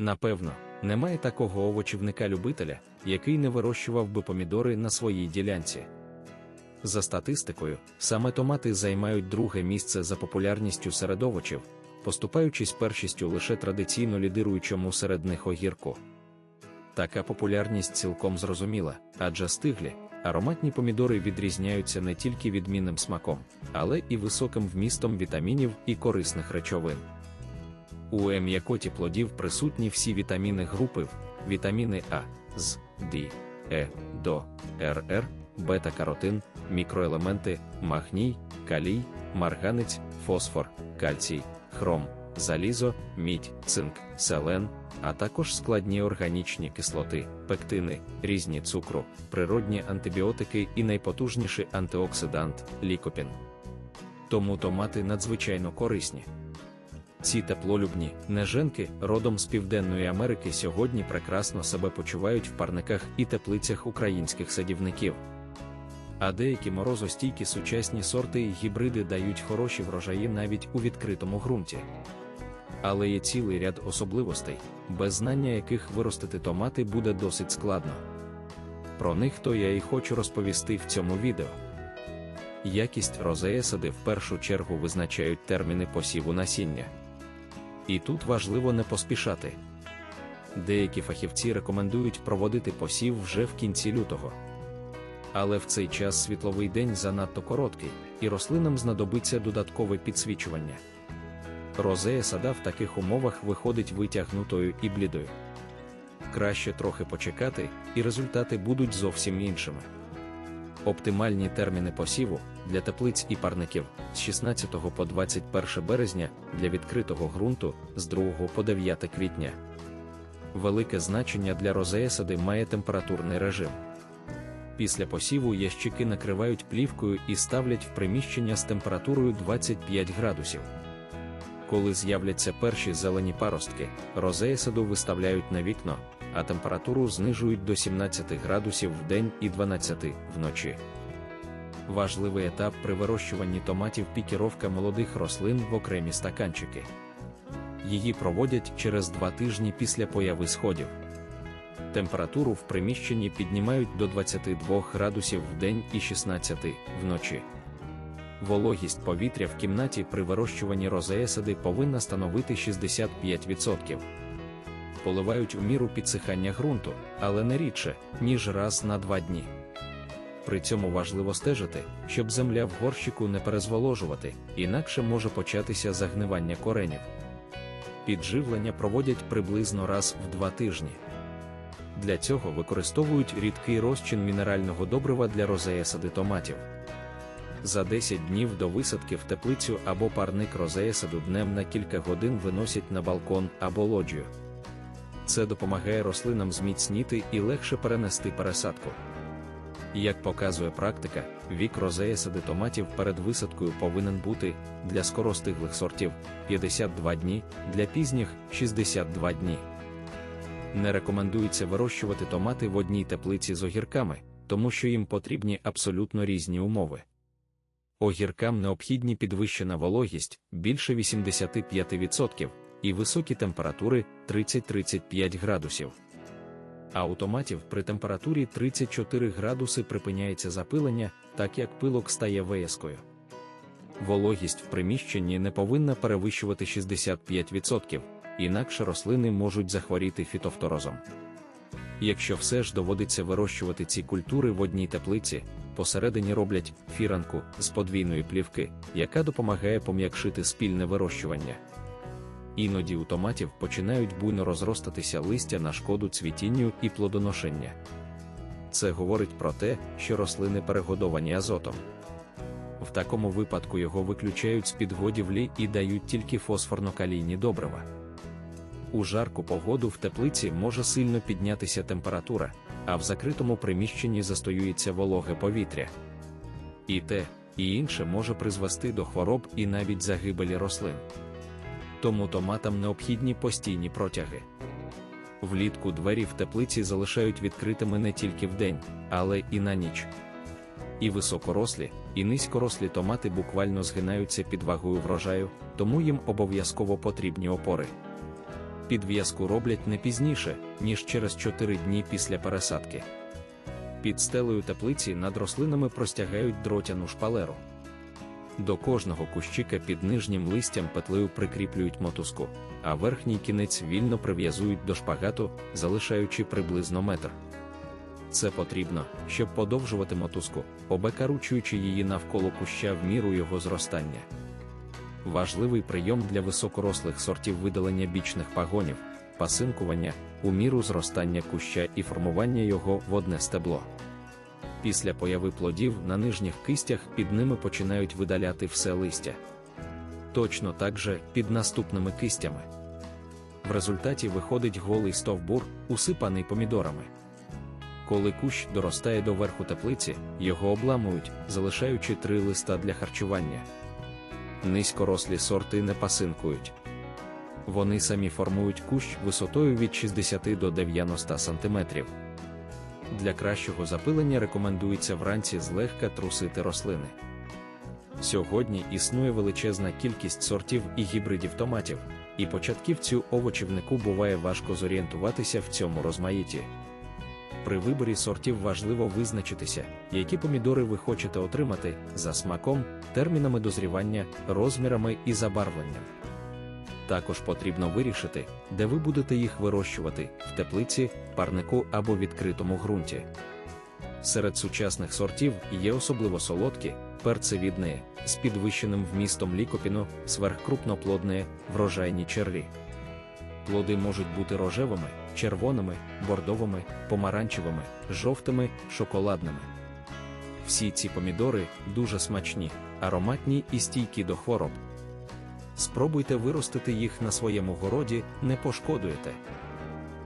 Напевно, немає такого овочівника-любителя, який не вирощував би помідори на своїй ділянці. За статистикою, саме томати займають друге місце за популярністю серед овочів, поступаючись першістю лише традиційно лідируючому серед них огірку. Така популярність цілком зрозуміла, адже стиглі, ароматні помідори відрізняються не тільки відмінним смаком, але і високим вмістом вітамінів і корисних речовин. У м'якоті плодів присутні всі вітаміни групи, вітаміни А, З, Д, Е, До, РР, бета-каротин, мікроелементи, магній, калій, марганець, фосфор, кальцій, хром, залізо, мідь, цинк, селен, а також складні органічні кислоти, пектини, різні цукру, природні антибіотики і найпотужніший антиоксидант лікопін. Тому томати надзвичайно корисні. Ці теплолюбні неженки родом з Південної Америки сьогодні прекрасно себе почувають в парниках і теплицях українських садівників. А деякі морозостійкі сучасні сорти і гібриди дають хороші врожаї навіть у відкритому ґрунті. Але є цілий ряд особливостей, без знання яких виростити томати буде досить складно. Про них то я і хочу розповісти в цьому відео. Якість розеесади в першу чергу визначають терміни посіву насіння. І тут важливо не поспішати. Деякі фахівці рекомендують проводити посів вже в кінці лютого. Але в цей час світловий день занадто короткий, і рослинам знадобиться додаткове підсвічування. Розея сада в таких умовах виходить витягнутою і блідою. Краще трохи почекати, і результати будуть зовсім іншими. Оптимальні терміни посіву для теплиць і парників з 16 по 21 березня для відкритого ґрунту з 2 по 9 квітня. Велике значення для розеесади має температурний режим. Після посіву ящики накривають плівкою і ставлять в приміщення з температурою 25 градусів. Коли з'являться перші зелені паростки, розеесаду виставляють на вікно, а температуру знижують до 17 градусів в день і 12 вночі. Важливий етап при вирощуванні томатів пікіровка молодих рослин в окремі стаканчики. Її проводять через два тижні після появи сходів. Температуру в приміщенні піднімають до 22 градусів в день і 16 вночі. Вологість повітря в кімнаті при вирощуванні розеесади повинна становити 65%. Поливають у міру підсихання ґрунту, але не рідше, ніж раз на два дні. При цьому важливо стежити, щоб земля в горщику не перезволожувати, інакше може початися загнивання коренів. Підживлення проводять приблизно раз в два тижні. Для цього використовують рідкий розчин мінерального добрива для розеясади томатів. За 10 днів до висадки в теплицю або парник розеясаду днем на кілька годин виносять на балкон або лоджію. Це допомагає рослинам зміцніти і легше перенести пересадку. Як показує практика, вік розеясади томатів перед висадкою повинен бути для скоростиглих сортів 52 дні, для пізніх 62 дні. Не рекомендується вирощувати томати в одній теплиці з огірками, тому що їм потрібні абсолютно різні умови. Огіркам необхідні підвищена вологість більше 85% і високі температури 30-35 градусів. А у томатів при температурі 34 градуси припиняється запилення, так як пилок стає веяскою. Вологість в приміщенні не повинна перевищувати 65%, інакше рослини можуть захворіти фітофторозом. Якщо все ж доводиться вирощувати ці культури в одній теплиці, посередині роблять фіранку з подвійної плівки, яка допомагає пом'якшити спільне вирощування. Іноді у томатів починають буйно розростатися листя на шкоду цвітінню і плодоношення. Це говорить про те, що рослини перегодовані азотом. В такому випадку його виключають з підгодівлі і дають тільки фосфорно-калійні добрива. У жарку погоду в теплиці може сильно піднятися температура, а в закритому приміщенні застоюється вологе повітря. І те, і інше може призвести до хвороб і навіть загибелі рослин. Тому томатам необхідні постійні протяги. Влітку двері в теплиці залишають відкритими не тільки вдень, але і на ніч. І високорослі, і низькорослі томати буквально згинаються під вагою врожаю, тому їм обов'язково потрібні опори. Підв'язку роблять не пізніше, ніж через 4 дні після пересадки. Під стелею теплиці над рослинами простягають дротяну шпалеру. До кожного кущика під нижнім листям петлею прикріплюють мотузку, а верхній кінець вільно прив'язують до шпагату, залишаючи приблизно метр. Це потрібно, щоб подовжувати мотузку, обекаручуючи її навколо куща в міру його зростання. Важливий прийом для високорослих сортів видалення бічних пагонів, пасинкування у міру зростання куща і формування його в одне стебло. Після появи плодів на нижніх кистях під ними починають видаляти все листя. Точно так же під наступними кистями. В результаті виходить голий стовбур, усипаний помідорами. Коли кущ доростає до верху теплиці, його обламують, залишаючи три листа для харчування. Низькорослі сорти не пасинкують. Вони самі формують кущ висотою від 60 до 90 см. Для кращого запилення рекомендується вранці злегка трусити рослини. Сьогодні існує величезна кількість сортів і гібридів томатів, і початківцю овочівнику буває важко зорієнтуватися в цьому розмаїті. При виборі сортів важливо визначитися, які помідори ви хочете отримати за смаком, термінами дозрівання, розмірами і забарвленням. Також потрібно вирішити, де ви будете їх вирощувати в теплиці, парнику або відкритому ґрунті. Серед сучасних сортів є особливо солодкі, перцевідні, з підвищеним вмістом лікопіну, сверхкрупноплодні, врожайні черві. Плоди можуть бути рожевими, червоними, бордовими, помаранчевими, жовтими, шоколадними. Всі ці помідори дуже смачні, ароматні і стійкі до хвороб. Спробуйте виростити їх на своєму городі, не пошкодуєте.